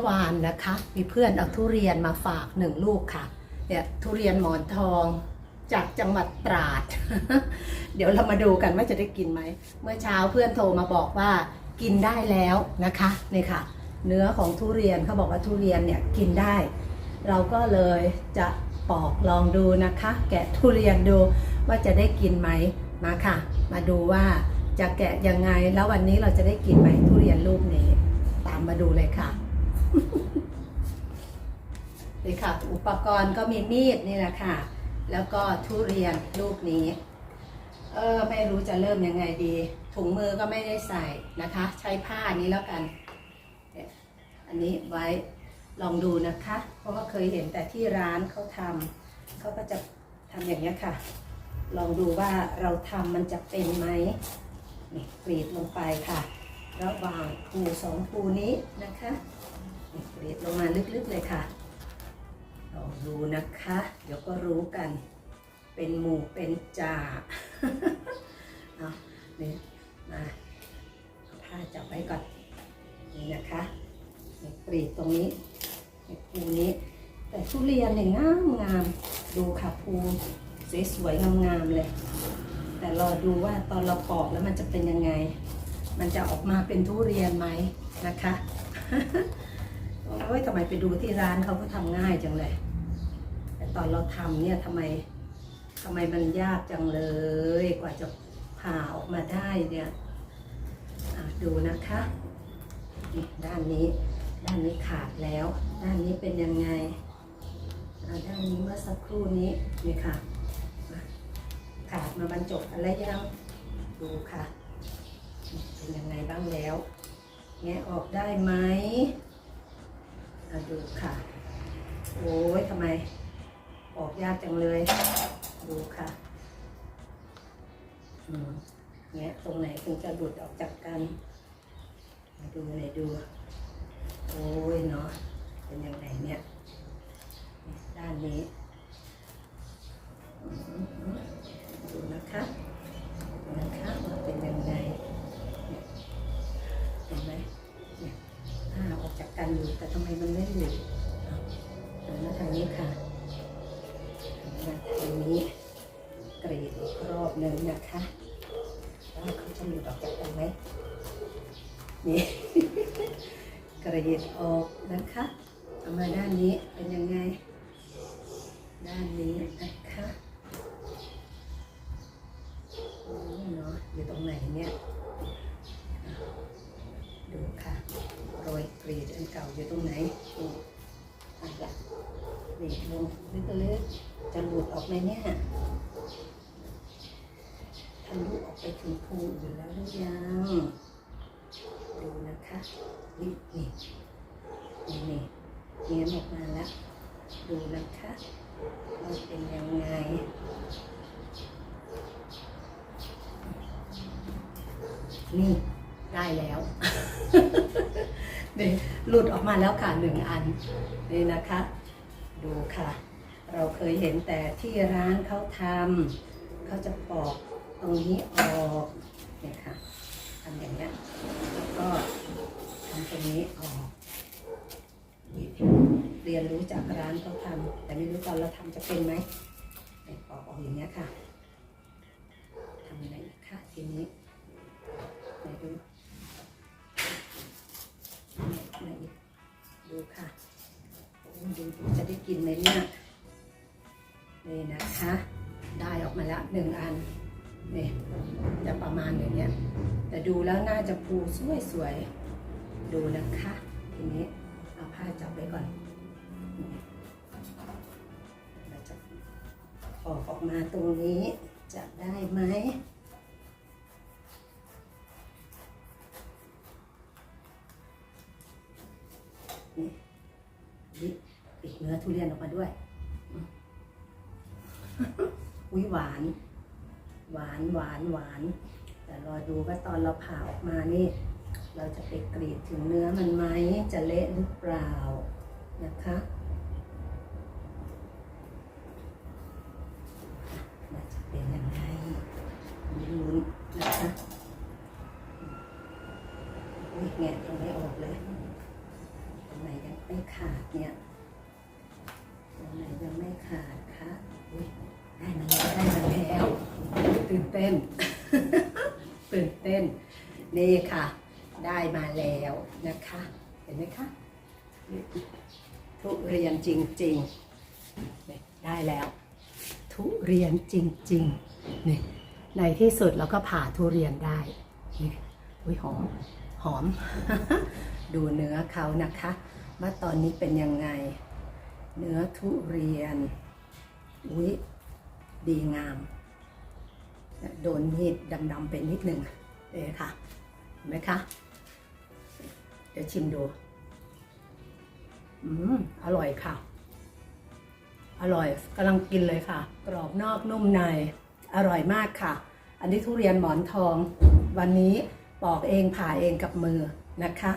ื่อวานนะคะ มีเพื่อนเอาทุเรียนมาฝากหนึ่งลูกค่ะเนี่ยทุเรียนหมอนทองจากจังหวัดตราด เดี๋ยวเรามาดูกันว่าจะได้กินไหม เมื่อเช้าเพื่อนโทรมาบอกว่ากินได้แล้วนะคะนี่ค่ะ เนื้อของทุเรียนเขาบอกว่าทุเรียนเนี่ยกินได้ เราก็เลยจะปอกลองดูนะคะ แกะทุเรียนดูว่าจะได้กินไหมมาค่ะ มาดูว่าจะแกะยังไงแล้ววันนี้เราจะได้กินไหมทุเรียนลูกนี้ ตามมาดูเลยค่ะ นี่ค่ะ อุปกรณ์ก็มีมีดนี่แหละค่ะ แล้วก็ทุเรียนลูกนี้ เออไม่รู้จะเริ่มยังไงดี ถุงมือก็ไม่ได้ใส่นะคะ ใช้ผ้านี้แล้วกันเนี่ยอันนี้ไว้ลองดูนะคะ เพราะว่าเคยเห็นแต่ที่ร้านเขาทำเขาก็จะทำอย่างนี้ค่ะ ลองดูว่าเราทำมันจะเป็นไหมนี่กรีดลงไปค่ะ ระหว่างภูสองภูนี้นะคะ นี่กรีดลงมาลึกๆเลยค่ะลองดูนะคะ เดี๋ยวก็รู้กัน เป็นหมู่เป็นจ่าเอานี่มาเอาผ้าจับไว้ก่อนนี่นะคะกรีดตรงนี้ภูนี้ แต่ทุเรียนเนี่ยงามงามดูค่ะภูสวยๆงามๆเลย แต่รอดูว่าตอนเราปอกแล้วมันจะเป็นยังไง มันจะออกมาเป็นทุเรียนไหมนะคะ โอ้ยทำไมไปดูที่ร้านเขาก็ทำง่ายจังเลย แต่ตอนเราทำเนี่ยทำไมทำไมมันยากจังเลย กว่าจะผ่าออกมาได้เนี่ยดูนะคะด้านนี้ ด้านนี้ขาดแล้ว ด้านนี้เป็นยังไงด้านนี้เมื่อสักครู่นี้นี่ค่ะ ขาดมาบรรจบกันแล้วยังดูค่ะ เป็นยังไงบ้างแล้วแงะออกได้ไหม ดูค่ะ โอ้ยทำไม ออกยากจังเลย ดูค่ะอืมเนี้ยตรงไหนถึงจะหลุดออกจากกันมาดูไหนอยดู โอ้ยเนาะเป็นยังไงเนี่ย ด้านนี้ดูนะคะนะคะว่าเป็นยังไงเนี่ยเห็นไหมเนี่ยผ้าออกจากกันอยู่แต่ทำไมมัน รอบหนึ่งนะคะว่าเขาจะหลุดออกจากกันไหมนี่กรีดออกนะคะเอามาด้านนี้เป็นยังไง ด้านนี้นะคะโอ้เนาะอยู่ตรงไหนเนี่ยดูค่ะรอยกรีดอันเก่าอยู่ตรงไหนนี่อะละนี่ลงลึกๆจะหลุดออกไหมเนี่ยทะลุออกไป ถึงภูอยู่แล้วหรือยัง ดูนะคะนี่นี่นี่นี่เงี้ยออกมาแล้ว ดูนะคะว่าเป็นยังไงนี่ได้แล้วนี่หลุดออกมาแล้วค่ะหนึ่งอันนี่นะคะ ดูค่ะ เราเคยเห็นแต่ที่ร้านเขาทำเขาจะปอก ตรงนี้ออกเนี่ยค่ะทำอย่างเงี้ยแล้วก็ทำตรงนี้ออกเรียนรู้จากร้านเขาทำแต่ไม่รู้ตอนเราทำจะเป็นไหมเนี่ยปอกออกอย่างเงี้ยค่ะทำยังไงอีกค่ะทีนี้ไหนดูเนี่ยไหนดูค่ะดูดูจะได้กินไหมเนี่ยนี่นะคะ ได้ออกมาแล้วหนึ่งอัน นี่จะประมาณอย่างเนี้ยแต่ดูแล้วน่าจะภูสวยๆ ดูนะคะ ทีนี้เอาผ้าจับไว้ก่อนเราจะออกออกมาตรงนี้จะได้ไหมนี่ดิอีกเนื้อทุเรียนออกมาด้วย อุ้ยหวาน หวานหวานหวาน แต่รอดูว่าตอนเราผ่าออกมานี่ เราจะไปกรีดถึงเนื้อมันไหมจะเละหรือเปล่านะคะว่าจะเป็นยังไงลุ้นนะคะอุ้ยแงะตรงไม่ออกเลยเป็นไหนยังไม่ขาดเนี่ยตรงไหนยังไม่ขาดคะอุ๊ยได้มาแล้วได้มาแล้ว เต้น ตื่นเต้น นี่ค่ะ ได้มาแล้วนะคะ เห็นไหมคะทุเรียนจริงๆ ได้แล้ว ทุเรียนจริงๆ นี่ ในที่สุดเราก็ผ่าทุเรียนได้นี่อุ้ยหอม หอม ดูเนื้อเขานะคะว่าตอนนี้เป็นยังไง เนื้อทุเรียนอุ้ยดีงาม โดนมีดดำๆไปนิดหนึ่งเลยค่ะเห็นไหมคะ เดี๋ยวชิมดู อืม อร่อยค่ะ อร่อยกำลังกินเลยค่ะ กรอบนอกนุ่มใน อร่อยมากค่ะ อันนี้ทุเรียนหมอนทอง วันนี้ปอกเองผ่าเองกับมือนะคะ